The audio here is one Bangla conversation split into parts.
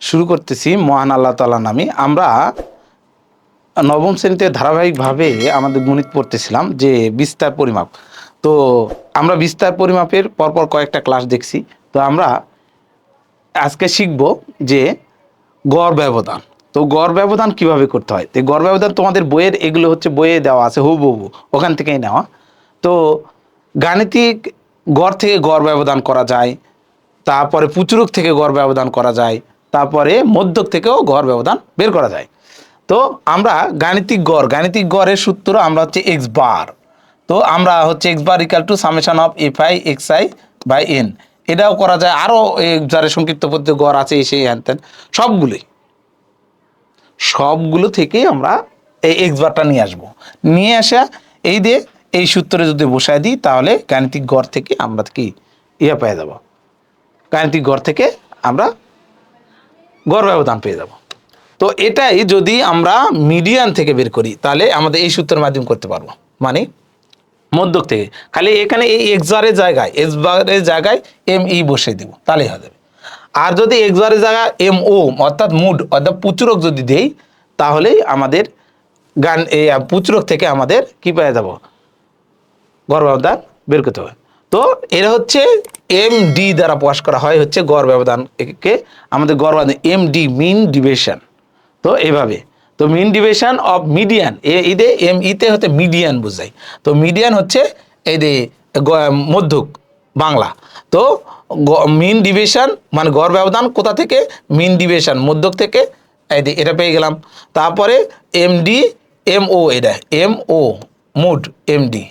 শুরু করতেছি মহান আল্লাহ তালা নামে। আমরা নবম শ্রেণীতে ধারাবাহিকভাবে আমাদের গণিত পড়তেছিলাম যে বিস্তার পরিমাপ। তো আমরা বিস্তার পরিমাপের পরপর কয়েকটা ক্লাস দেখছি। তো আমরা আজকে শিখব যে গড় ব্যবধান। তো গড় ব্যবধান কীভাবে করতে হয়? তো গড় ব্যবধান তোমাদের বইয়ের এগুলো হচ্ছে বইয়ে দেওয়া আছে, হুবহু, ওখান থেকেই নেওয়া। তো গাণিতিক গড় থেকে গড় ব্যবধান করা যায়, তারপরে পুচুরক থেকে গড় ব্যবধান করা যায় তারপরে মধ্যক থেকেও গড় ব্যবধান বের করা যায়। তো আমরা গাণিতিক গড়, গাণিতিক গড়ের সূত্র আমরা হচ্ছে এক্স বার তো আমরা হচ্ছে x bar equal to summation of F I x I by N এটাও করা যায় আরও যারা সংক্ষিপ্ত পদ্ধতি গড় আছে সেই হ্যান ত্যান সবগুলোই। সবগুলো থেকেই আমরা এই এক্স বারটা নিয়ে আসব। নিয়ে আসা, এই দিয়ে এই সূত্রে যদি বসায় দিই, তাহলে গাণিতিক গড় থেকে আমরা কি ইয়ে পেয়ে যাব। গাণিতিক গড় থেকে আমরা গড় ব্যবধান পেয়ে যাব। তো এটাই যদি আমরা মিডিয়ান থেকে বের করি, তাহলে আমাদের এই সূত্রের মাধ্যমে করতে পারব। মানে মধ্যক থেকে। খালি এখানে এই এক্সবারের জায়গায় এক্সবারের জায়গায় এম ই বসিয়ে দেবো, তাহলেই হয়ে যাবে। আর যদি এক্সবারের জায়গায় এম ও অর্থাৎ মুড অর্থাৎ পুচুরক যদি দেই তাহলেই আমাদের গান, এই পুচুরক থেকে আমাদের কি পেয়ে যাব? গড় ব্যবধান বের করতে হবে। তো এরা হচ্ছে এম ডি দ্বারা প্রকাশ করা হয় হচ্ছে গড় ব্যবধান কে আমাদের গড় ব্যবধান এম ডি মিন ডিভিশন তো এভাবে। তো মিন ডিভিশন অফ মিডিয়ান এই দে এম ইতে হচ্ছে মিডিয়ান বোঝায়। তো মিডিয়ান হচ্ছে এই দে গ- মধ্যক, বাংলা। তো মিন ডিভিশন মানে গড় ব্যবধান কোথা থেকে? মিন ডিভিশন মধ্যক থেকে। এই দে এটা পেয়ে গেলাম। তারপরে এম ডি এম ও এটা M O mode M D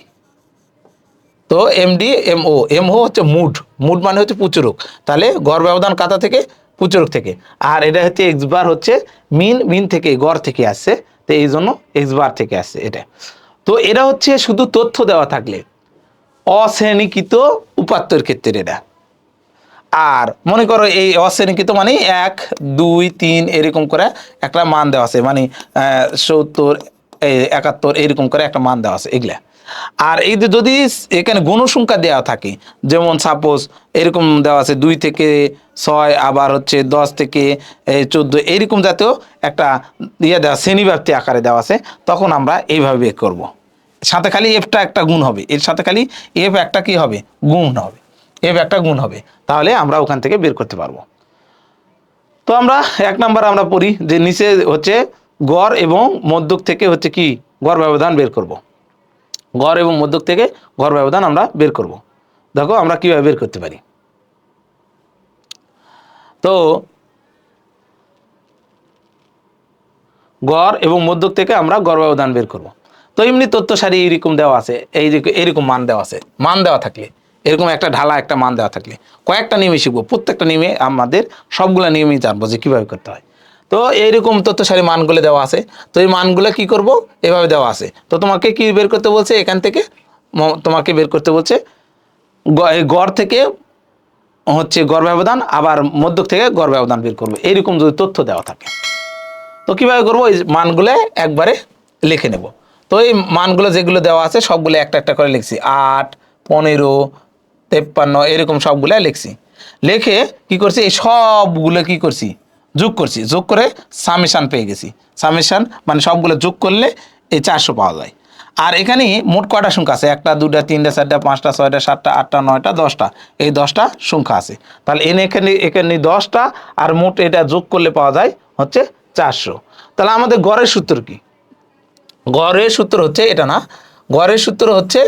তো MD M O M O হচ্ছে মুড মুড মানে হচ্ছে পুচুরক। তাহলে গড় ব্যবধান কাতা থেকে, পুচুরক থেকে। আর এটা হচ্ছে এক্সবার হচ্ছে মিন মিন থেকে, গড় থেকে আসছে। তো এই জন্য এক্সবার থেকে আসছে এটা। তো এটা হচ্ছে শুধু তথ্য দেওয়া থাকলে। অশ্রেণীকৃত উপাত্তর ক্ষেত্রে এটা। আর মনে করো এই অশ্রেণীকৃত মানে এক, দুই, তিন, এরকম করে একটা মান দেওয়া আছে। মানে সত্তর একাত্তর, এরকম করে একটা মান দেওয়া আছে। এগুলা। আর এই যদি এখানে গণসংখ্যা দেওয়া থাকে, যেমন সাপোজ এরকম দেওয়া আছে দুই থেকে ছয়, আবার হচ্ছে দশ থেকে চোদ্দ এইরকম জাতীয় একটা ইয়ে দেওয়া, শ্রেণীব্যাপ্তি আকারে দেওয়া আছে, তখন আমরা এইভাবে বের করব। সাথে খালি এফটা একটা গুণ হবে। এর সাথে খালি এফ একটা কি হবে? গুণ হবে। এফ একটা গুণ হবে। তাহলে আমরা ওখান থেকে বের করতে পারব। তো আমরা এক নাম্বার আমরা পড়ি যে নিচে হচ্ছে গড় এবং মধ্যক থেকে হচ্ছে কি? গড় ব্যবধান বের করব। গড় এবং মধ্যক থেকে গড় ব্যবধান আমরা বের করব। দেখো আমরা কীভাবে বের করতে পারি তো গড় এবং মধ্যক থেকে আমরা গড় ব্যবধান বের করব। তো এমনি তথ্য সারি এরকম দেওয়া আছে এই এরকম মান দেওয়া আছে মান দেওয়া থাকলে, এরকম একটা ঢালা একটা মান দেওয়া থাকলে, কয়েকটা নিয়মে শিখব প্রত্যেকটা নিয়মে আমাদের সবগুলো নিয়মেই জানব যে কীভাবে করতে হয় তো এইরকম তথ্য সারি মানগুলো দেওয়া আছে। তো এই মানগুলো কি করব? এভাবে দেওয়া আছে। তো তোমাকে কি বের করতে বলছে? এখান থেকে তোমাকে বের করতে বলছে গড় থেকে হচ্ছে গড় ব্যবধান, আবার মধ্যক থেকে গড় ব্যবধান বের করবে। এইরকম যদি তথ্য দেওয়া থাকে। তো কীভাবে করব? এই মানগুলো একবারে লিখে নেব। তো এই মানগুলো যেগুলো দেওয়া আছে, সবগুলো একটা একটা করে লিখছি। আট, পনেরো, তেপ্পান্ন, এরকম সবগুলো লিখছি। লিখে কি করছি? এই সবগুলো কি করছি? যোগ করছি, যোগ করে সামেশান পেয়ে গেছি। সামেশান মানে সবগুলো যোগ করলে এই চারশো পাওয়া যায়। আর এখানে মোট কয়টা সংখ্যা আছে? একটা দুটা তিনটা, চারটা, পাঁচটা, ছয়টা, সাতটা, আটটা, নয়টা, দশটা। এই দশটা সংখ্যা আছে। তাহলে এনে এখানে এখানে দশটা আর মোট এটা যোগ করলে পাওয়া যায় হচ্ছে চারশো। তাহলে আমাদের গড়ের সূত্র কি? গড়ের সূত্র হচ্ছে এটা না, গড়ের সূত্র হচ্ছে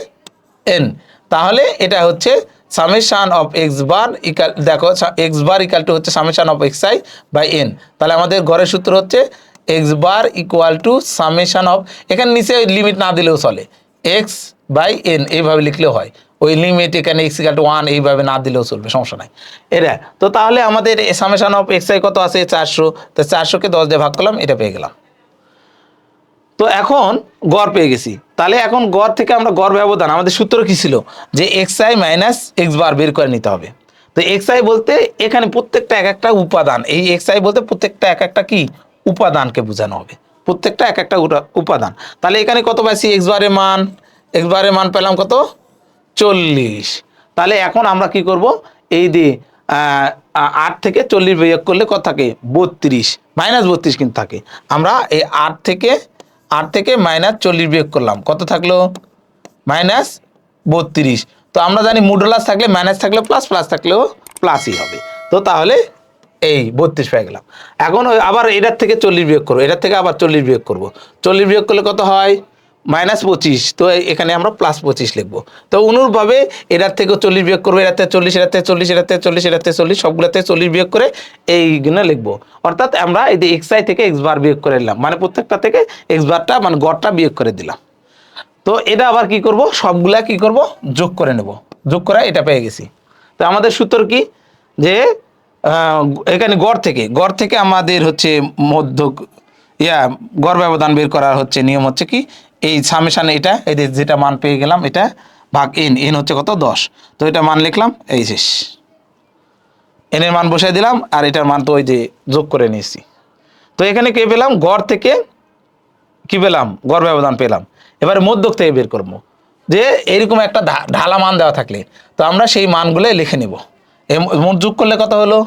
এন তাহলে এটা হচ্ছে summation of x bar equal, দেখো এক্স বার ইকাল টু হচ্ছে summation of x I by N. তাহলে আমাদের ঘরের সূত্র হচ্ছে x bar equal to summation of, এখানে নিচে লিমিট না দিলেও চলে। এক্স বাই এন, এইভাবে লিখলেও হয়। ওই লিমিট এখানে এক্স ইকাল টু ওয়ান, এইভাবে না দিলেও চলবে, সমস্যা নাই। এটা, তো তাহলে আমাদের সামেশান অফ এক্স আই কত আছে? চারশো। তো চারশোকে দশ দিয়ে ভাগ করলাম, এটা পেয়ে গেলাম। তো এখন গড় পেয়ে গেছি। তাহলে এখন গড় থেকে আমরা গড় ব্যবধান আমাদের সূত্র কি ছিল? যে x I minus x bar বের করে নিতে হবে। তো এক্স আই বলতে এখানে প্রত্যেকটা এক একটা উপাদান এই এক্স আই বলতে প্রত্যেকটা এক একটা কি? উপাদানকে বোঝানো হবে। প্রত্যেকটা এক একটা উপাদান। তাহলে এখানে কত পাইছি? এক্স বারের মান এক্স বারের মান পেলাম কত? চল্লিশ। তাহলে এখন আমরা কি করব? এই যে আহ, আ- আট থেকে চল্লিশ বিয়োগ করলে কত থাকে? বত্রিশ। মাইনাস বত্রিশ কিন্তু থাকে। আমরা এই আট থেকে আট থেকে মাইনাস চল্লিশ বিয়োগ করলাম। কত থাকল? মাইনাস বত্রিশ। তো আমরা জানি মুডলাস থাকলে মাইনাস থাকলে প্লাস প্লাস থাকলেও প্লাসই হবে। তো তাহলে এই বত্রিশ পেয়ে গেলাম। এখন আবার এটার থেকে চল্লিশ বিয়োগ করব। এটার থেকে আবার চল্লিশ বিয়োগ করব। চল্লিশ বিয়োগ করলে কত হয়? মাইনাস পঁচিশ, তো এখানে আমরা প্লাস পঁচিশ লিখব। তো অনুরূপভাবে এটার থেকেও চল্লিশ বিয়োগ করব থেকে চল্লিশ থেকে চল্লিশ থেকে চল্লিশ থেকে চল্লিশ সবগুলোতে চল্লিশ বিয়োগ করে এইগুলো লিখব। অর্থাৎ আমরা এই যে এক্স আই থেকে এক্স বার বিয়োগ করে নিলাম মানে প্রত্যেকটা থেকে এক্স বারটা মানে গড়টা বিয়োগ করে দিলাম। তো এটা আবার কি করব? সবগুলা কি করব? যোগ করে নেব। যোগ করে এটা পেয়ে গেছি। তো আমাদের সূত্র কি? যে এখানে গড় থেকে গড় থেকে আমাদের হচ্ছে মধ্য ইয়া, গড় ব্যবধান বের করার হচ্ছে নিয়ম হচ্ছে কি? এই সামেশান এটা, এই যে যেটা মান পেয়ে গেলাম, এটা ভাগ এন এন হচ্ছে কত? দশ। তো এটা মান লিখলাম, এই শেষ। এনের মান বসাই দিলাম, আর এটার মান তো ওই যে যোগ করে নিয়েছি। তো এখানে কে পেলাম? গড় থেকে কি পেলাম? গড় ব্যবধান পেলাম। এবারে মধ্যক থেকে বের করব। যে এরকম একটা ঢালা মান দেওয়া থাকলে, তো আমরা সেই মানগুলো লিখে নিব। এ মোট যোগ করলে কত হলো?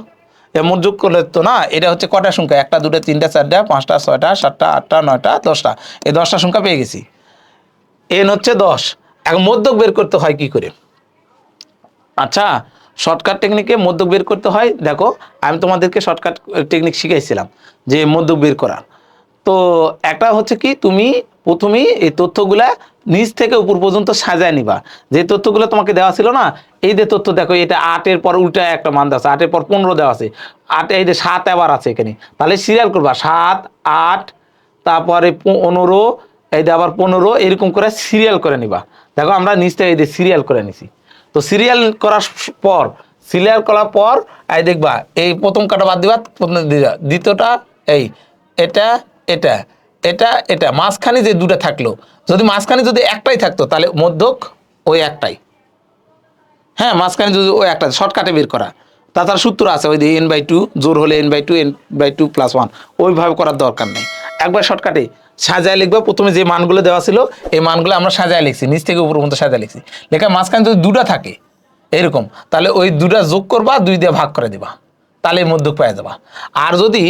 যোগ করলে তো না, এটা হচ্ছে কটা সংখ্যা? একটা, দুটো, তিনটা, চারটা, পাঁচটা, ছয়টা, সাতটা, আটটা, নয়টা, দশটা। এই দশটা সংখ্যা পেয়ে গেছি। এন হচ্ছে দশ। এখন মধ্যক বের করতে হয় কি করে? আচ্ছা শর্টকাট টেকনিকে মধ্যক বের করতে হয়। দেখো, আমি তোমাদেরকে শর্টকাট টেকনিক শিখাইছিলাম, যে মধ্যক বের করা। তো একটা হচ্ছে কি, তুমি প্রথমেই এই তথ্যগুলা নিচ থেকে উপর পর্যন্ত সাজায় নিবা। যে তথ্যগুলো তোমাকে দেওয়া ছিল না, এই যে তথ্য দেখো, এটা আটের পর উল্টা একটা মান দেওয়া আছে, আটের পর পনেরো দেওয়া আছে। আট, এই যে সাত আবার আছে এখানে। তাহলে সিরিয়াল করবা, সাত, আট, তারপরে পনেরো, এই যে আবার পনেরো, এরকম করে সিরিয়াল করে নিবা। দেখো, আমরা নিচ থেকে এই যে সিরিয়াল করে নিছি। তো সিরিয়াল করার পর সিরিয়াল করার পর, এই দেখবা, এই প্রথম কাটা বাদ দিবা, দ্বিতীয়টা এই, এটা এটা। এটা এটা, মাঝখানে যে দুটো থাকল, যদি মাঝখানে যদি একটাই থাকতো, তাহলে মধ্যক ওই একটাই। হ্যাঁ মাঝখানে যদি ওই একটা, শর্টকাটে বের করা। তাছাড়া সূত্র আছে, ওই এন বাই টু জোর হলে N by two N by two plus one ওইভাবে করার দরকার নেই। একবার শর্টকাটে সাজায় লিখব, প্রথমে যে মানগুলো দেওয়া ছিল, এই মানগুলো আমরা সাজায় লিখছি, নিচ থেকে উপর পর্যন্ত সাজায় লিখছি। লেখা মাঝখানে যদি দুটা থাকে, এরকম, তাহলে ওই দুটা যোগ করবা, দুই দিয়ে ভাগ করে দিবা। তাহলে মধ্যক পেয়ে যাবা। আর যদি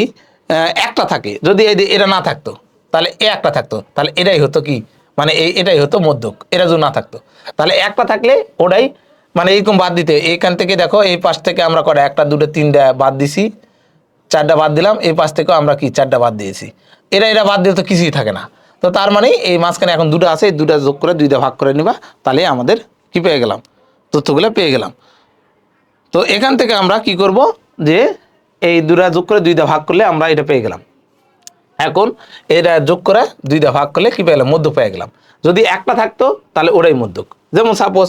একটা থাকে, যদি এটা না থাকতো তাহলে এ একটা থাকতো। তাহলে এটাই হতো কি? মানে এটাই হতো মধ্যক। এটা যদি না থাকতো। তাহলে একটা থাকলে ওটাই মানে এরকম বাদ দিতে। এইখান থেকে দেখো, এই পাশ থেকে আমরা করে একটা, দুটো, তিনটা বাদ দিছি। চারটা বাদ দিলাম। এই পাশ থেকেও আমরা কি? চারটা বাদ দিয়েছি। এরা এরা বাদ দিলে তো কিছুই থাকে না। তো তার মানে এই মাঝখানে এখন দুটো আছে, এই দুটা যোগ করে, দুইটা ভাগ করে নিবা। তাহলে আমাদের কি পেয়ে গেলাম? তথ্যগুলো পেয়ে গেলাম। তো এখান থেকে আমরা কি করব? যে এই দুটা যোগ করে, দুইটা ভাগ করলে আমরা এটা পেয়ে গেলাম। এখন এটা যোগ করে দুইটা ভাগ করলে কি পেয়ে গেলাম? মধ্য পেয়ে গেলাম। যদি একটা থাকতো, তাহলে ওটাই মধ্যক। যেমন সাপোজ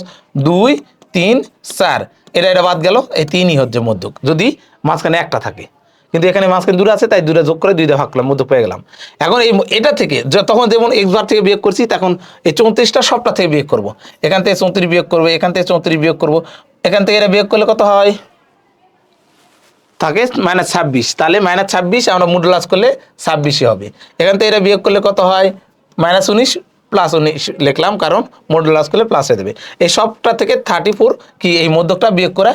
দুই, তিন, চার, এটা এটা বাদ গেল, এই তিনই হচ্ছে মধ্যক। যদি মাঝখানে একটা থাকে। কিন্তু এখানে মাঝখানে দুটো আছে, তাই দুটো যোগ করে দুইটা ভাগ করলাম, মধ্যক পেয়ে গেলাম। এখন এই এটা থেকে তখন যেমন এক্স বার থেকে বিয়োগ করছি, তখন এই চৌত্রিশটা সবটা থেকে বিয়োগ করব। এখান থেকে চৌত্রিশ বিয়োগ করব, এখান থেকে চৌত্রিশ বিয়োগ করব। এখান থেকে এটা বিয়োগ করলে কত হয়? থাকে মাইনাস ছাব্বিশ। তাহলে মাইনাস ছাব্বিশ আমরা মুডলাস করলে ছাব্বিশই হবে। এখান থেকে এটা বিয়োগ করলে কত হয়? মাইনাস উনিশ প্লাস উনিশ লিখলাম, কারণ মডুলাস করলে প্লাস হয়ে দেবে এই সবটা থেকে থার্টি ফোর কি এই মধ্যকটা বিয়োগ করে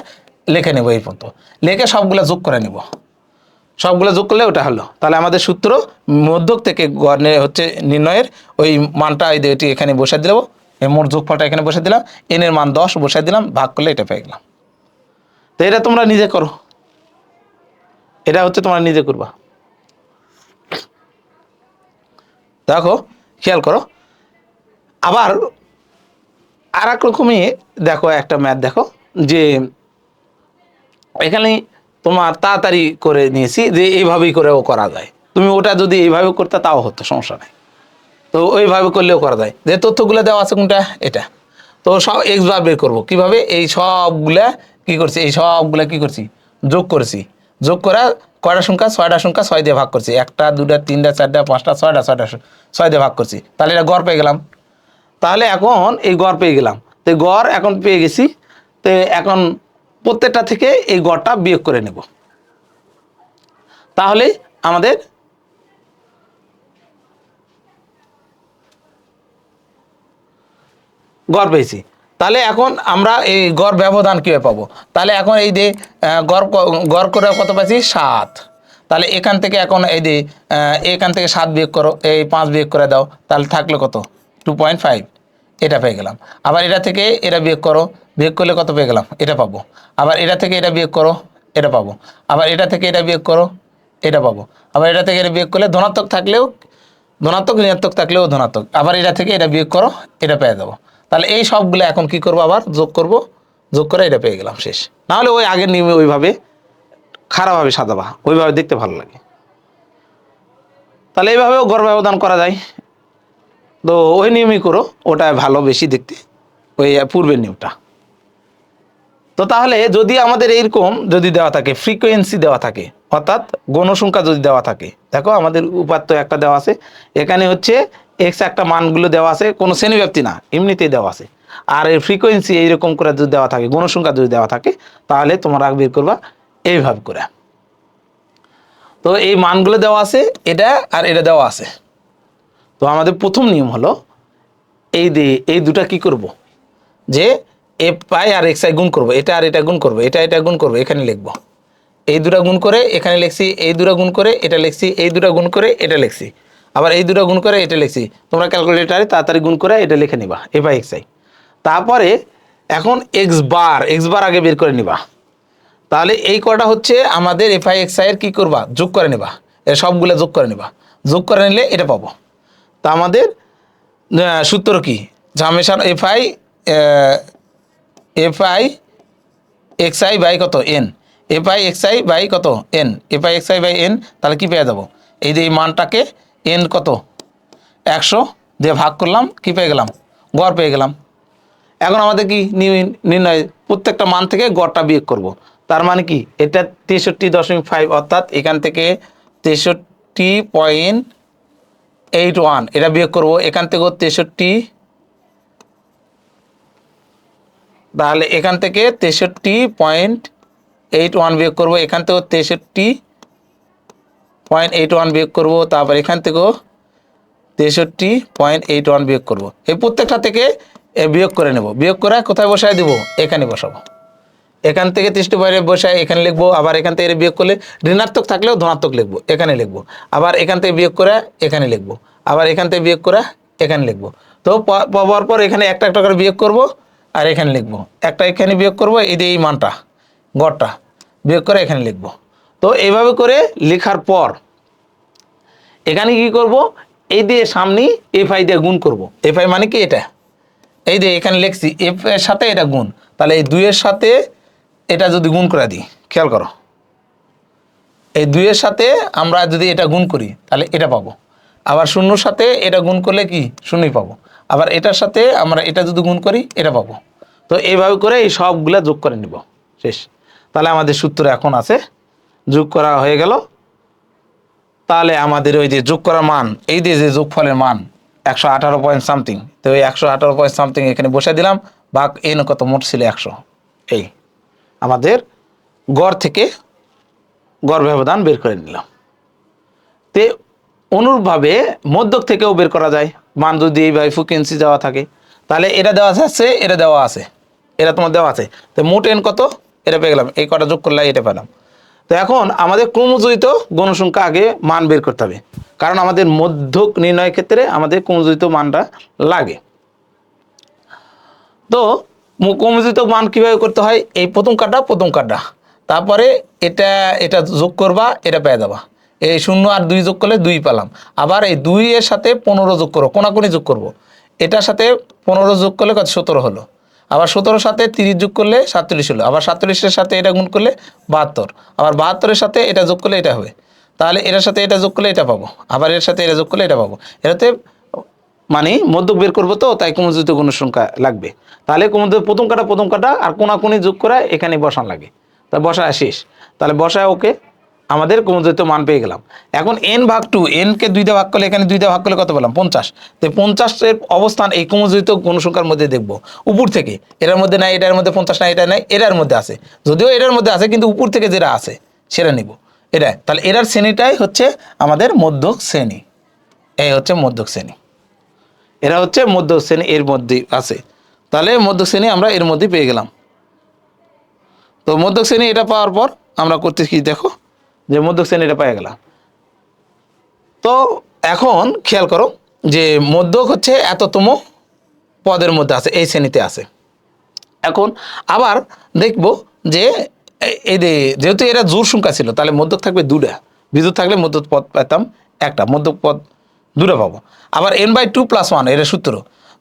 লিখে নেব এই পর্যন্ত। লিখে সবগুলো যোগ করে নেব। সবগুলো যোগ করলে ওটা হলো। তাহলে আমাদের সূত্র মধ্যক থেকে গড়ে হচ্ছে নির্ণয়ের। ওই মানটা এই এটি এখানে বসে দিলাম। এই মোট যোগফলটা এখানে বসে দিলাম। এনের মান দশ বসে দিলাম, ভাগ করলে এটা পেয়ে গেলাম। তো এটা তোমরা নিজে করো। এটা হচ্ছে তোমরা নিজে করবা। দেখো, খেয়াল করো। আবার আর এক রকমই দেখো, একটা ম্যাথ দেখো, যে এখানে তোমার তাড়াতাড়ি করে নিয়েছি যে এইভাবেই করেও করা যায়। তুমি ওটা যদি এইভাবে করতে তাও হতো, সমস্যা নেই। তো ওইভাবে করলেও করা যায়। যে তথ্যগুলো দেওয়া আছে কোনটা? এটা। তো সব এক্স বার বের করব। কীভাবে? এই সবগুলা কি করছি? এই সবগুলা কি করছি? যোগ করেছি। যোগ করা কয়টা সংখ্যা? ছয়টা সংখ্যা, ছয় দিয়ে ভাগ করছি। একটা দুটা তিনটা, চারটা, পাঁচটা, ছয়টা ছয়টা ছয় দিয়ে ভাগ করছি। তাহলে এটা গড় পেয়ে গেলাম। তাহলে এখন এই গড় পেয়ে গেলাম। তো গড় এখন পেয়ে গেছি। তো এখন প্রত্যেকটা থেকে এই গড়টা বিয়োগ করে নেব। তাহলে আমাদের গড় পেয়েছি। তাহলে এখন আমরা এই গড় ব্যবধান কীভাবে পাবো? তাহলে এখন এই যে গড় গড় করে কত পাচ্ছি সাত। তাহলে এখান থেকে এখন এই যে এখান থেকে সাত বিয়োগ করো, এই পাঁচ বিয়োগ করে দাও, তাহলে থাকল কত? টু পয়েন্ট ফাইভ এটা পেয়ে গেলাম। আবার এটা থেকে এটা বিয়োগ করো, বিয়োগ করলে কত পেয়ে গেলাম? এটা পাবো। আবার এটা থেকে এটা বিয়োগ করো, এটা পাবো। আবার এটা থেকে এটা বিয়োগ করো, এটা পাবো। আবার এটা থেকে এটা বিয়োগ করলে ধনাত্মক থাকলেও, ধনাত্মক, ঋণাত্মক থাকলেও ধনাত্মক। আবার এটা থেকে এটা বিয়োগ করো, এটা পেয়ে যাব। তাহলে এই সবগুলো এখন কি করব আবার? যোগ করব। যোগ করে এটা পেয়ে গেলাম, শেষ। নাহলে ওই আগের নিয়মে ওইভাবে খারাপভাবে সাজাবা। ওইভাবে দেখতে ভালো লাগে। তাহলে এইভাবেও গড় ব্যবধান করা যায়। তো ওই নিয়মই করো, ওটা ভালো বেশি দেখতে। ওই পূর্বের নিয়মটা। তো তাহলে যদি আমাদের এইরকম যদি দেওয়া থাকে ফ্রিকোয়েন্সি দেওয়া থাকে, অর্থাৎ গণসংখ্যা যদি দেওয়া থাকে, দেখো আমাদের উপাত্ত একটা দেওয়া আছে। এখানে হচ্ছে এক্স একটা মানগুলো দেওয়া আছে, কোনো শ্রেণীব্যাপ্তি না, এমনিতেই দেওয়া আছে। আর এই ফ্রিকোয়েন্সি এইরকম করে যদি দেওয়া থাকে, গণসংখ্যা যদি দেওয়া থাকে, তাহলে তোমরা বের করবা এইভাবে করে। তো এই মানগুলো দেওয়া আছে, এটা আর এটা দেওয়া আছে। তো আমাদের প্রথম নিয়ম হলো, এই যে এই দুটা কি করব? যে এফ পাই আর এক্স আই গুণ করব, এটা আর এটা গুণ করব, এটা এটা গুণ করব, এখানে লিখব। এই দুটা গুণ করে এখানে লিখছি, এই দুটা গুণ করে এটা লিখছি, এই দুটা গুণ করে এটা লিখছি। আবার এই দুটো গুণ করে এটা লিখছি। তোমরা ক্যালকুলেটারে তাড়াতাড়ি গুণ করে এটা লিখে নিবা এফ আই এক্স আই তারপরে এখন এক্স বার এক্স বার আগে বের করে নিবা। তাহলে এই কটা হচ্ছে আমাদের এফ আই এক্স আই এর কী করবা? যোগ করে নেবা। এর সবগুলো যোগ করে নেবা। যোগ করে নিলে এটা পাবো। তা আমাদের সূত্র কি? Summation F I F I X I by কত? N F I X I by কত? N F I X I by N তাহলে কী পেয়ে যাব? এই যে এই মানটাকে এন কত? একশো। দিয়ে ভাগ করলাম, কী পেয়ে গেলাম? গড় পেয়ে গেলাম। এখন আমাদের কি নির্ণয়? প্রত্যেকটা মান থেকে গড়টা বিয়োগ করব। তার মানে কি? এটা তেষট্টি দশমিক ফাইভ অর্থাৎ এখান থেকে তেষট্টি পয়েন্ট এইট ওয়ান এটা বিয়োগ করব। এখান থেকেও তেষট্টি, তাহলে এখান থেকে তেষট্টি পয়েন্ট এইট ওয়ান বিয়োগ করব। এখান থেকেও তেষট্টি পয়েন্ট এইট ওয়ান বিয়োগ করব, তারপর এখান থেকেও তেষট্টি পয়েন্ট এইট ওয়ান বিয়োগ করব। এই প্রত্যেকটা থেকে বিয়োগ করে নেব। বিয়োগ করে কোথায় বসায় দিব? এখানে বসাবো। এখান থেকে তেষট্টি পয়েন্ট বসায় এখানে লিখব, আবার এখান থেকে বিয়োগ করলে ঋণাত্মক থাকলেও ধনাত্মক লিখব, এখানে লিখব। আবার এখান থেকে বিয়োগ করে এখানে লিখব। আবার এখান থেকে বিয়োগ করে এখানে লিখব। তো পাওয়ার পর এখানে একটা একটা করে বিয়োগ করব আর এখানে লিখব। একটা এখানে বিয়োগ করব, এই যে এই মানটা, গড়টা, বিয়োগ করে এখানে লিখব। তো এইভাবে করে লেখার পর এখানে কি করব? এই দিয়ে সামনে এফ আই দিয়ে গুণ করব। এফ আই মানে কি এটা? এই দিয়ে এখানে লিখছি এফ এর সাথে এটা গুণ। তাহলে এই দুইয়ের সাথে এটা যদি গুণ করে দিই, খেয়াল করো। এই দুইয়ের সাথে আমরা যদি এটা গুণ করি, তাহলে এটা পাবো। আবার শূন্যর সাথে এটা গুণ করলে কি? শূন্যই পাবো। আবার এটার সাথে আমরা এটা যদি গুণ করি, এটা পাবো। তো এইভাবে করে এই সবগুলা যোগ করে নিব। শেষ। তাহলে আমাদের সূত্র এখন আছে যোগ করা হয়ে গেল। তাহলে আমাদের ওই যে যোগ করার মান, এই যে যে যোগফলের মান, একশো আঠারো পয়েন্ট সামথিং তো ওই একশো আঠারো পয়েন্ট সামথিং এখানে বসে দিলাম বাঘ এন কত, মোট ছিল একশো। এই, আমাদের গড় থেকে গড় ব্যবধান বের করে নিলাম। তে অনুরূপভাবে মধ্যক থেকেও বের করা যায়, মান যদি এইভাবে ফ্রিকোয়েন্সি দেওয়া থাকে, তাহলে এটা দেওয়া আছে, এটা দেওয়া আছে, এটা তোমার দেওয়া আছে। তো মোট এন কত, এটা পেয়ে গেলাম, এই কটা যোগ করলে এটা পেলাম। এখন আমাদের ক্রমজড়িত গণসংখ্যা আগে মান বের করতে হবে। কারণ আমাদের মধ্যক নির্ণয়ের ক্ষেত্রে আমাদের ক্রমজড়িত মানটা লাগে। তো ক্রমজড়িত মান কীভাবে করতে হয়? এই প্রথম কাটা প্রথম কাটা। তারপরে এটা এটা যোগ করবা, এটা পেয়ে যাবা। এই শূন্য আর দুই যোগ করলে দুই পেলাম। আবার এই দুই এর সাথে পনেরো যোগ করো, কোনাকুনি যোগ করব। এটার সাথে পনেরো যোগ করলে কত? সতেরো হলো। আবার সতেরোর সাথে তিরিশ যোগ করলে সাতচল্লিশ হলো। আবার সাতচল্লিশের সাথে এটা গুণ করলে বাহাত্তর। আবার বাহাত্তরের সাথে এটা যোগ করলে এটা হবে। তাহলে এটার সাথে এটা যোগ করলে এটা পাবো। আবার এর সাথে এটা যোগ করলে এটা পাবো। এটাতে মানে মধ্যক বের করব তো, তাই কুমুদিত কোনো সংখ্যা লাগবে। তাহলে কুমুদিত প্রথম কাটা প্রথম কাটা আর কোনাকুনি যোগ করা এখানে বসান লাগে। তা বসায় শেষ। তাহলে বসায় ওকে। আমাদের কুমুদিত মান পেয়ে গেলাম। এখন এন ভাগ টু এনকে দুইটা ভাগ করলে এখানে দুইটা ভাগ করলে কত পেলাম? পঞ্চাশ। তো পঞ্চাশের অবস্থান এই কুমুদিত গণসংখ্যার মধ্যে দেখব। উপর থেকে, এটার মধ্যে নাই, এটার মধ্যে পঞ্চাশ নাই এটা নাই এটার মধ্যে আছে। যদিও এটার মধ্যে আছে, কিন্তু উপর থেকে যেটা আছে, সেটা নিব। এটা, তাহলে এটার শ্রেণীটাই হচ্ছে আমাদের মধ্যক শ্রেণি। এই হচ্ছে মধ্যক শ্রেণি। এরা হচ্ছে মধ্য শ্রেণি, এর মধ্যে আছে। তাহলে মধ্যক শ্রেণি আমরা এর মধ্যে পেয়ে গেলাম। তো মধ্যক শ্রেণি এটা পাওয়ার পর আমরা করতে কি দেখো? যে মধ্যক শ্রেণি এটা পেয়ে গেলাম। তো এখন খেয়াল করো যে মধ্যক হচ্ছে এততম পদের মধ্যে আছে, এই শ্রেণীতে আছে। এখন আবার দেখব যে এদের যেহেতু এরা জোর সংখ্যা ছিল, তাহলে মধ্যক থাকবে দুটা বিদ্যুৎ থাকলে মধ্যক পদ পেতাম একটা, মধ্যক পদ দুটা পাবো। আবার N by two plus one এটা সূত্র।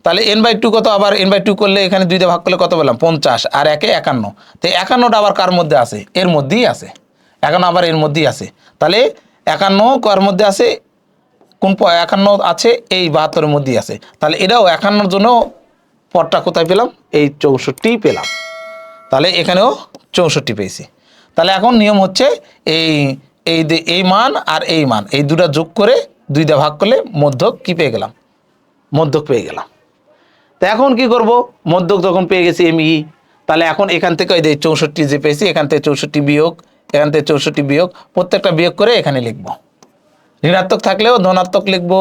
তাহলে এন বাই টু কত? আবার এন বাই টু করলে এখানে দুইটা ভাগ করলে কত পেলাম? পঞ্চাশ, আর একে একান্ন। তো একান্নটা আবার কার মধ্যে আছে? এর মধ্যেই আছে। একান্ন আবার এর মধ্যেই আছে। তাহলে একান্ন কার মধ্যে আছে, কোন একান্ন আছে, এই বাহাত্তরের মধ্যেই আছে। তাহলে এটাও একান্নর জন্য পদটা কোথায় পেলাম? এই চৌষট্টি পেলাম। তাহলে এখানেও চৌষট্টি পেয়েছি। তাহলে এখন নিয়ম হচ্ছে এই এই এই মান আর এই মান, এই দুটা যোগ করে দুইটা ভাগ করলে মধ্যক কি পেয়ে গেলাম? মধ্যক পেয়ে গেলাম। তো এখন কি করব? মধ্যক যখন পেয়ে গেছি এম ই তাহলে এখন এখান থেকে ওই যে চৌষট্টি যে পেয়েছি, এখান থেকে চৌষট্টি বিয়োগ এখান থেকে চৌষট্টি বিয়োগ, প্রত্যেকটা বিয়োগ করে এখানে লিখব। ঋণাত্মক থাকলেও ধনাত্মক লিখব।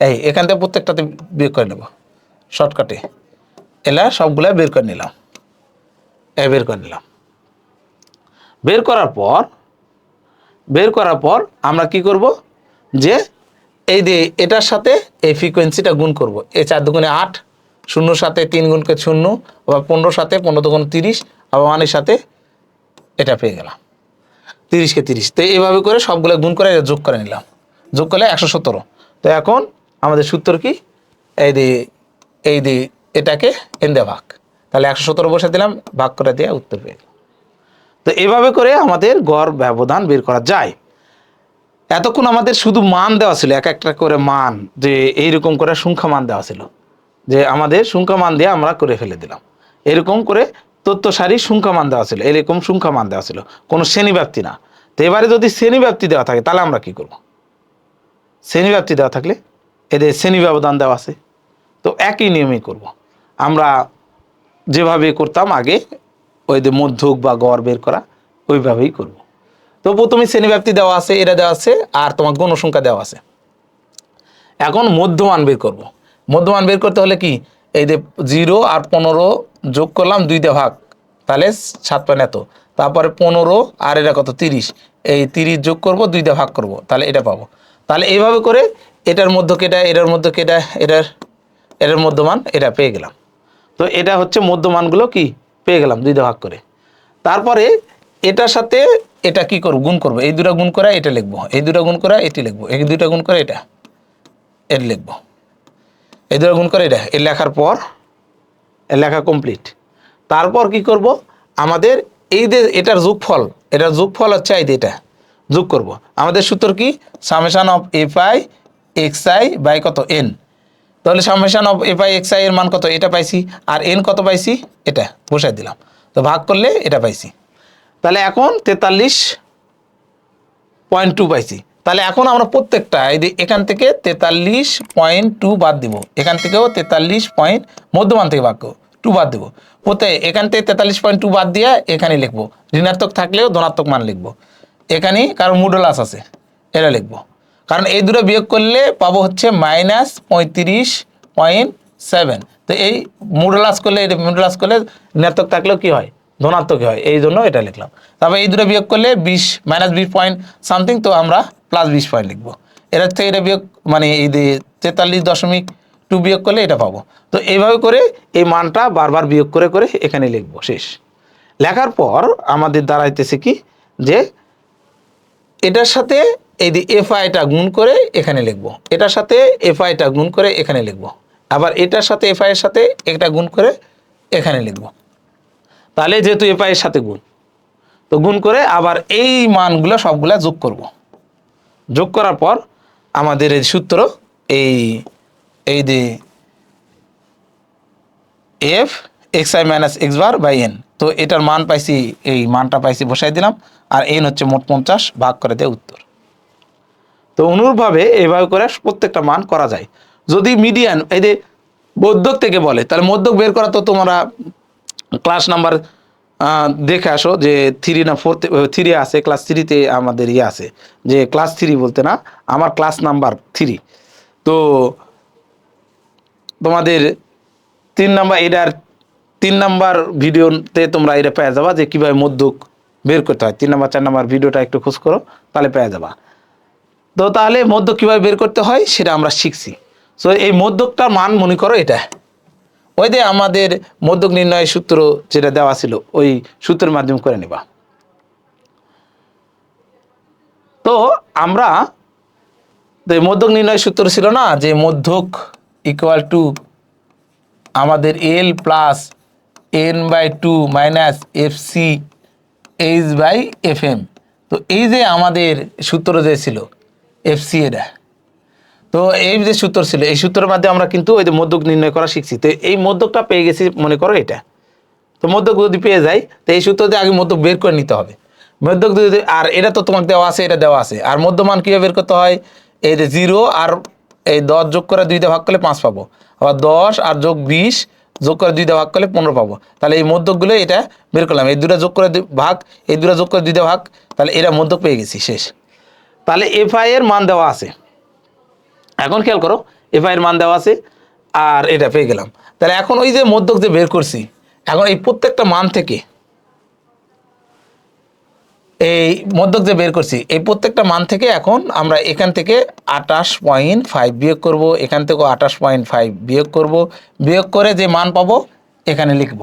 এই, এখান থেকে প্রত্যেকটাতে বিয়োগ করে নেব। শর্টকাটে। এলা সবগুলা বের করে নিলাম। এ, বের করে নিলাম। বের করার পর, বের করার পর আমরা কি করব? যে এই যে এটার সাথে এই ফ্রিকোয়েন্সিটা গুণ করব। এই চার দুগুণে আট, শূন্য সাথে তিন গুণকে শূন্য, আবার পনেরো সাথে পনেরো দুগুণ তিরিশ, আবার ওয়ানের সাথে এটা পেয়ে গেলাম। তিরিশকে তিরিশ। তো এইভাবে করে সবগুলো গুণ করে যোগ করে নিলাম। যোগ করলে একশো সতেরো। তো এখন আমাদের সূত্র কি? এই দি এই দি এটাকে এন্দে ভাগ। তাহলে একশো সতেরো বসে দিলাম, ভাগ করে দিয়ে উত্তর পেয়ে গেলাম। তো এভাবে করে আমাদের গড় ব্যবধান বের করা যায়। এতক্ষণ আমাদের শুধু মান দেওয়া ছিল, এক একটা করে মান, যে এইরকম করে সংখ্যা মান দেওয়া ছিল। যে আমাদের সংখ্যা মান দিয়ে আমরা করে ফেলে দিলাম। এরকম করে তথ্য সারি সংখ্যা মান দেওয়া ছিল এরকম সংখ্যা মান দেওয়া ছিল কোনো শ্রেণীব্যাপ্তি না। তো এবারে যদি শ্রেণীব্যাপ্তি দেওয়া থাকে, তাহলে আমরা কি করব? শ্রেণীব্যাপ্তি দেওয়া থাকলে এদের শ্রেণি ব্যবধান দেওয়া আছে। তো একই নিয়মেই করব। আমরা যেভাবে করতাম আগে ওই যে মধ্যক বা গড় বের করা, ওইভাবেই করব। তো প্রথমে শ্রেণীব্যাপ্তি দেওয়া আছে, এটা দেওয়া আছে, আর তোমার গণসংখ্যা দেওয়া আছে। এখন মধ্যমান বের করব। মধ্যমান বের করতে হলে কি? এই যে জিরো আর পনেরো যোগ করলাম দুই দুইটা ভাগ, তাহলে সাত পয়েন্ট এত। তারপরে পনেরো, আর এটা কত? তিরিশ। এই তিরিশ যোগ করব, দুই দুইটা ভাগ করব, তাহলে এটা পাবো। তাহলে এইভাবে করে এটার মধ্য কেটা, এটার মধ্য কেটা, এটার এটার মধ্যমান এটা পেয়ে গেলাম। তো এটা হচ্ছে মধ্যমানগুলো কি? পেয়ে গেলাম, দুই দুইটা ভাগ করে। তারপরে এটার সাথে এটা কি করব? গুণ করব। এই দুটা গুণ করা এটা লিখব। এই দুটা গুণ করা এটি লিখব। এই দুটা গুণ করে এটা এর লিখব। এই দুটা গুণ করে এটা এ লেখার পর লেখা কমপ্লিট তারপর কি করব? আমাদের এই যে এটার যোগফল এটার যোগফল হচ্ছে এই এটা, যোগ করব। আমাদের সূত্র কি? Summation of F I X I by কত? এন তাহলে summation of F I X I এর মান কত? এটা পাইছি। আর এন কত পাইছি? এটা, বসাই দিলাম। তো ভাগ করলে এটা পাইছি। তাহলে এখন তেতাল্লিশ পয়েন্ট টু পাইছি। তাহলে এখন আমরা প্রত্যেকটা, এই যে এখান থেকে তেতাল্লিশ পয়েন্ট টু বাদ দিব। এখান থেকেও তেতাল্লিশ পয়েন্ট মধ্যমান থেকে বাক্য টু বাদ দেবো। প্রত্যেক এখান থেকে তেতাল্লিশ পয়েন্ট টু বাদ দিয়ে এখানে লিখব। ঋণাত্মক থাকলেও ধনাত্মক মান লিখব। এখানে কারও মুডলাস আছে, এটা লিখব। কারণ এই দুটো বিয়োগ করলে পাবো হচ্ছে মাইনাস পঁয়ত্রিশ পয়েন্ট সেভেন তো এই মুডলাস করলে মুডলাস করলে ঋণাত্মক থাকলেও কি হয়? ধনাত্মক হয়, এই জন্য এটা লিখলাম। তারপর এই দুটো বিয়োগ করলে বিশ মাইনাস বিশ পয়েন্ট সামথিং তো আমরা প্লাস বিশ পয়েন্ট লিখব। এটার থেকে এটা বিয়োগ মানে এই তেতাল্লিশ দশমিক টু বিয়োগ করলে এটা পাবো। তো এইভাবে করে এই মানটা বারবার বিয়োগ করে করে এখানে লিখব, শেষ। লেখার পর আমাদের দাঁড়াইতেছে কি, যে এটার সাথে এই যে এফ আইটা গুণ করে এখানে লিখব। এটার সাথে এফ আইটা গুণ করে এখানে লিখব। আবার এটার সাথে এফ এর সাথে এটা গুণ করে এখানে লিখব। তাহলে যেহেতু এফ এর সাথে গুণ, তো গুণ করে আবার এই মানগুলো সবগুলা যোগ করব। যোগ করার পর আমাদের এই সূত্র, এই এই যে F, X I minus X bar by N, তো এটার মান পাইছি, এই মানটা পাইছি বসাই দিলাম, আর এন হচ্ছে মোট পঞ্চাশ ভাগ করে দেয় উত্তর। তো অনুরূপভাবে এইভাবে করে প্রত্যেকটা মান করা যায়। যদি মিডিয়ান, এই যে মধ্যক থেকে বলে, তাহলে মধ্যক বের করা তো তোমরা ক্লাস নাম্বার দেখে আসো যে থ্রি না ফোর্থ থ্রি আছে ক্লাস থ্রিতে আমাদের ইয়ে আছে। যে ক্লাস থ্রি বলতে না, আমার ক্লাস নাম্বার থ্রি তো তোমাদের তিন নাম্বার, এটার তিন নাম্বার ভিডিওতে তোমরা এটা পেয়ে যাবা যে কীভাবে মধ্যক বের করতে হয়। তিন নাম্বার, চার নাম্বার ভিডিওটা একটু খোঁজ করো, তাহলে পেয়ে যাবা। তো তাহলে মধ্যক কীভাবে বের করতে হয়, সেটা আমরা শিখছি। সো এই মধ্যকটার মান মনে করো এটা। ওই যে আমাদের মধ্যক নির্ণয় সূত্র যেটা দেওয়া ছিল, ওই সূত্রের মাধ্যমে করে নেবা। তো আমরা মধ্যক নির্ণয় সূত্র ছিল না যে মধ্যক ইকুয়াল টু আমাদের L plus N by two minus F C H by F M তো এই যে আমাদের সূত্র যে ছিল এফ সি এটা তো এই যে সূত্র ছিল, এই সূত্রের মাধ্যমে আমরা কিন্তু ওই যে মধ্যক নির্ণয় করা শিখছি। তো এই মধ্যকটা পেয়ে গেছি, মনে করো এটা। তো মধ্যক যদি পেয়ে যাই, তো এই সূত্র দিয়ে আগে মধ্যক বের করে নিতে হবে। মধ্যক যদি আর এটা তো তোমার দেওয়া আছে, এটা দেওয়া আছে। আর মধ্যমান কীভাবে বের করতে হয়? এই যে জিরো আর এই দশ যোগ করে দুইটা ভাগ করলে পাঁচ পাবো। আবার দশ আর যোগ বিশ যোগ করে দুইটা ভাগ করলে পনেরো পাবো। তাহলে এই মধ্যকগুলো এটা বের করলাম। এই দুটা যোগ করে ভাগ, এই দুটা যোগ করে দুইটা ভাগ, তাহলে এরা মধ্যক পেয়ে গেছি, শেষ। তাহলে এফ আই এর মান দেওয়া আছে। এখন খেয়াল করো এফ আই এর মান দেওয়া আছে, আর এটা পেয়ে গেলাম। তাহলে এখন ওই যে মধ্যক যে বের করছি, এখন এই প্রত্যেকটা মান থেকে এই মধ্যক যে বের করছি, এই প্রত্যেকটা মান থেকে এখন আমরা এখান থেকে আটাশ পয়েন্ট ফাইভ বিয়োগ করব, এখান থেকেও আটাশ পয়েন্ট ফাইভ বিয়োগ করব, বিয়োগ করে যে মান পাবো, এখানে লিখব।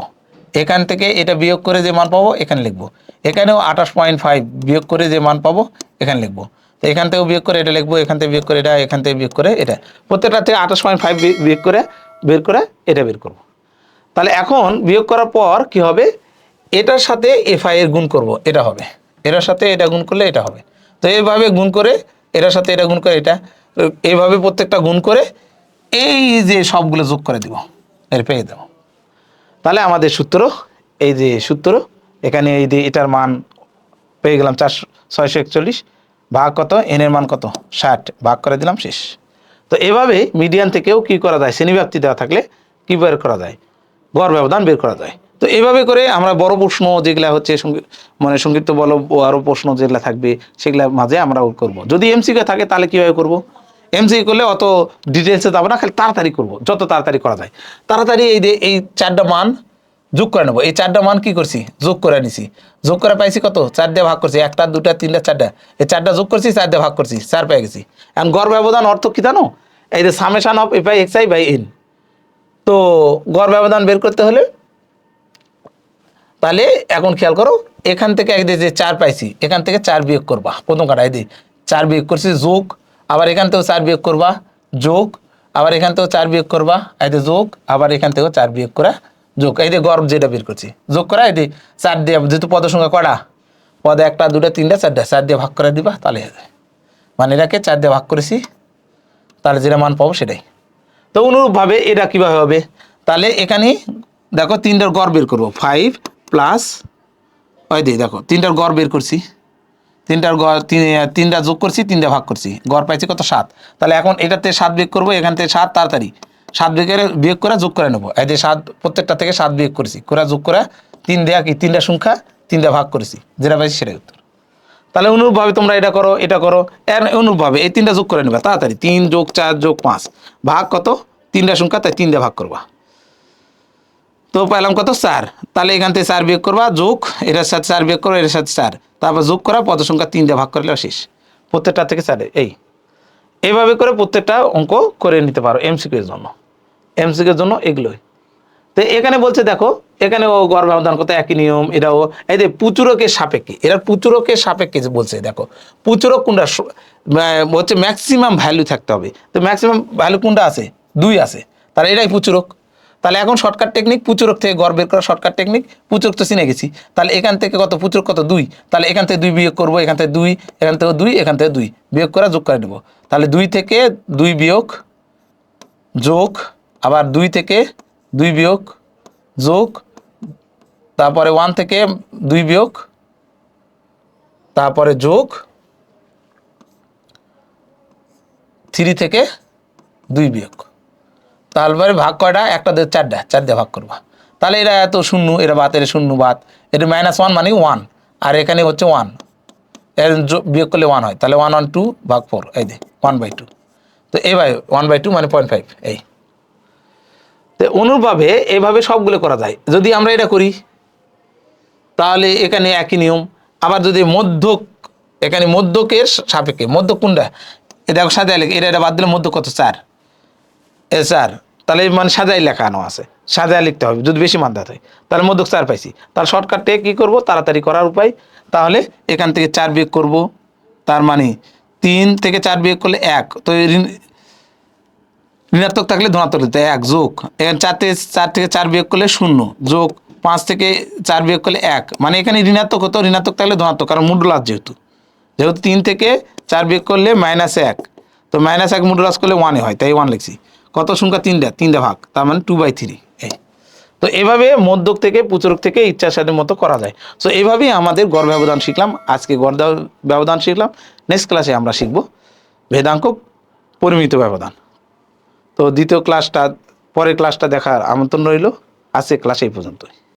এখান থেকে এটা বিয়োগ করে যে মান পাবো, এখানে লিখব। এখানেও আটাশ পয়েন্ট ফাইভ বিয়োগ করে যে মান পাবো, এখানে লিখব। তো এখান থেকেও বিয়োগ করে এটা লিখব, এখান থেকে বিয়োগ করে এটা, এখান থেকে বিয়োগ করে এটা। প্রত্যেকটা থেকে আঠাশ পয়েন্ট ফাইভ বিয়োগ করে, বের করে, এটা বের করব। তাহলে এখন বিয়োগ করার পর কি হবে? এটার সাথে এফআই এর গুণ করব, এটা হবে। এটার সাথে এটা গুণ করলে এটা হবে। তো এইভাবে গুণ করে, এটার সাথে এটা গুণ করে, এটা। এইভাবে প্রত্যেকটা গুণ করে, এই যে সবগুলো যোগ করে দিব, এর পেয়ে দেবো তাহলে আমাদের সূত্র, এই যে সূত্র, এখানে এই যে এটার মান পেয়ে গেলাম চারশো, ছয়শো একচল্লিশ। ভাগ কত? এনের মান কত? ষাট। ভাগ করে দিলাম, শেষ। তো এভাবে মিডিয়ান থেকেও কি করা যায়? শ্রেণীব্যাপ্তি দেওয়া থাকলে কি বের করা যায়? গড় ব্যবধান বের করা যায়। তো এইভাবে করে আমরা বড় প্রশ্ন যেগুলা হচ্ছে মানে সংক্ষিপ্ত বল আরও প্রশ্ন যেগুলা থাকবে সেগুলোর মাঝে আমরা করব। যদি এমসিকে থাকে, তাহলে কীভাবে করব? এমসিকে করলে অত ডিটেলসে যাব না, খালি তাড়াতাড়ি করব, যত তাড়াতাড়ি করা যায়। তাড়াতাড়ি এই এই চারটা মান যোগ করে নেব। এই চারটা মান কি করছি? যোগ করে নিছি। যোগ করে পাইছি কত? চার দিয়ে ভাগ করছি। একটা, দুটা তিনটা চারটা। এই চারটা যোগ করছি, চার দিয়ে ভাগ করছি, চার পেয়ে গেছি। এখন গড় ব্যবধান অর্থ কি জানো? এই যে summation of F I X I by N তো গড় ব্যবধান বের করতে হলে তাহলে এখন খেয়াল করো, এখান থেকে একদিকে যে চার পাইছি, এখান থেকে চার বিয়োগ করবা। প্রথম কাটা এই যে চার বিয়োগ করছি, যোগ। আবার এখান থেকেও চার বিয়োগ করবা, যোগ। আবার এখান থেকেও চার বিয়োগ করবা যে যোগ। আবার এখান থেকেও চার বিয়োগ করা যোগ, এই যে গর্ব যেটা বের করছি, যোগ করা, এই যে চার দিয়ে, যেহেতু পদের সংখ্যা কটা, পদে একটা, দুটা, তিনটা, চারটা, চার দিয়ে ভাগ করে দিবা, তাহলে হয়ে যায়। মানে এটাকে চার দিয়ে ভাগ করেছি, তাহলে যেটা মান পাবো সেটাই। তো অনুরূপভাবে এটা কীভাবে হবে? তাহলে এখানে দেখো তিনটার গড় বের করব ফাইভ প্লাস ওই দিয়ে দেখো, তিনটার গড় বের করছি, তিনটার গড়, তিন- তিনটা যোগ করছি, তিনটা ভাগ করছি, গড় পাইছি কত? সাত। তাহলে এখন এটাতে সাত বের করব, এখান থেকে সাত তাড়াতাড়ি। সাত বিয়োগের বিয়োগ করে যোগ করে নেব। এই যে সাত, প্রত্যেকটা থেকে সাত বিয়োগ করেছি। করে যোগ করে তিন দেয়া কি তিনটা সংখ্যা তিনটা ভাগ করেছি। যেটা পাইছি সেটাই উত্তর। তাহলে অনুরূপভাবে তোমরা এটা করো এটা করো। এর অনুরূপভাবে এই তিনটা যোগ করে নেবে। তাড়াতাড়ি। তিন যোগ চার যোগ পাঁচ। ভাগ কত? তিনটা সংখ্যা, তাই তিনটা ভাগ করবা। তো পেলাম কত? চার। তাহলে এখান থেকে চার বিয়োগ করবা, যোগ। এটার সাথে চার বিয়োগ করো, এটার সাথে চার। তারপর যোগ করা পদ সংখ্যা তিনটা ভাগ করলে শেষ। প্রত্যেকটা থেকে চারে, এই। এইভাবে করে প্রত্যেকটা অঙ্ক করে নিতে পারো এমসিকিউ এর জন্য। এমসিকিউ এর জন্য এগুলোই। তো এখানে বলছে, দেখো, এখানে ও গড় ব্যবধান কত একই নিয়ম, এটাও, এই যে পুচুরকের সাপেক্ষে, এরা পুচুরকের সাপেক্ষে বলছে, দেখো, পুচুরক কোনটা হচ্ছে ম্যাক্সিমাম ভ্যালু থাকতে হবে। তো ম্যাক্সিমাম ভ্যালু কোনটা আছে? দুই আছে। তাহলে এটাই পুচুরক। তাহলে এখন শর্টকাট টেকনিক পুচুরক থেকে গড় বের করা শর্টকাট টেকনিক পুচুরক তো চিনে গেছি। তাহলে এখান থেকে কত পুচুরক, কত দুই? তাহলে এখান থেকে দুই বিয়োগ করব, এখান থেকে দুই, এখান থেকে দুই, এখান থেকে দুই। বিয়োগ করা যোগ করে নেব। তাহলে দুই থেকে দুই বিয়োগ যোগ আবার দুই থেকে দুই বিয়োগ যোগ, তারপরে ওয়ান থেকে দুই বিয়োগ, তারপরে যোগ থ্রি থেকে দুই বিয়োগ। তারপরে ভাগ কয়টা? একটা দিয়ে চারটা, চার দিয়ে ভাগ করবা। তাহলে এরা এত শূন্য এরা বাত এর শূন্য বাত এটা মাইনাস ওয়ান মানে ওয়ান আর এখানে হচ্ছে ওয়ানের যোগ- বিয়োগ করলে ওয়ান হয়। তাহলে ওয়ান ওয়ান টু ভাগ ফোর এই দে ওয়ান বাই টু তো ভাই ওয়ান বাই টু মানে পয়েন্ট ফাইভ এই। তো অনুরূপভাবে এভাবে সবগুলো করা যায়। যদি আমরা এটা করি, তাহলে এখানে একই নিয়ম। আবার যদি মধ্যক, এখানে মধ্যকের সাপেক্ষে, মধ্যক কোনটা? এটা সাজাই লেখে, এটা এটা বাদ দিলে মধ্যক কত? চার। এ চার। তাহলে মানে সাজাই লেখানো আছে। সাজায় লিখতে হবে, যদি বেশি মাদ্রাত হয়। তাহলে মধ্যক চার পাইছি। তাহলে শর্টকাটে কী করব? তাড়াতাড়ি করার উপায়। তাহলে এখান থেকে চার বিয়োগ করব। তার মানে তিন থেকে চার বিয়োগ করলে এক। তো ঋণাত্মক থাকলে ধনাত্মক হয়, এক যোগ। এখানে চার থেকে চার থেকে চার বিয়োগ করলে শূন্য যোগ পাঁচ থেকে চার বিয়োগ করলে এক। মানে এখানে ঋণাত্মক হতো ঋণাত্মক থাকলে ধনাত্মক কারণ মুডুলাস যেহেতু। যেহেতু তিন থেকে চার বিয়োগ করলে মাইনাস এক। তো মাইনাস এক মুডুলাস করলে ওয়ানে হয় তাই ওয়ান লিখছি। কত সংখ্যা? তিনটা তিনটা ভাগ তার মানে টু বাই থ্রি এই। তো এভাবে মধ্যক থেকে পুচরক থেকে ইচ্ছা স্বাধীন মতো করা যায়। সো এইভাবেই আমাদের গড় ব্যবধান শিখলাম। আজকে গড় ব্যবধান শিখলাম। নেক্সট ক্লাসে আমরা শিখব ভেদাঙ্ক পরিমিত ব্যবধান। তো দ্বিতীয় ক্লাসটা পরের ক্লাসটা দেখার আমন্ত্রণ রইল। আজকে ক্লাস এই পর্যন্তই।